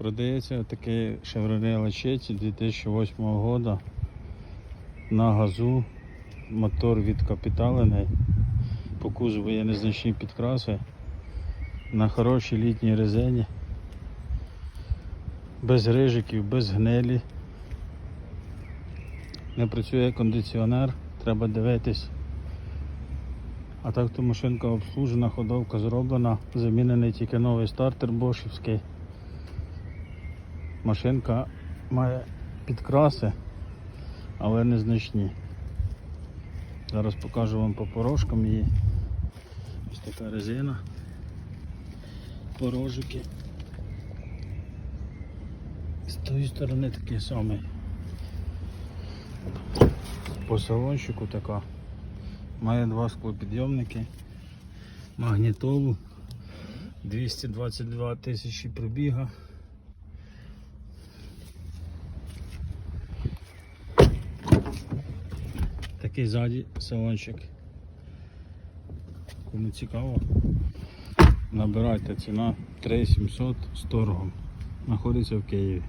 Продається такий Chevrolet Lachetti 2008 года на газу. Мотор відкапіталений. По кузову є незначні підкраси. На хорошій літній резині. Без рижиків, без гнилі. Не працює кондиціонер, треба дивитись. А так то машинка обслужена, ходовка зроблена, замінений тільки новий стартер бошівський. Машинка має підкраси, але незначні. Зараз покажу вам по порожкам її. Ось така резина. Порожики. З тої сторони такий самий. По салончику така. Має два склопідйомники, магнітолу, 222 тисячі пробіга. Такий ззаді салончик. Кому цікаво, набирайте ціна 3700 з торгом. Знаходиться в Києві.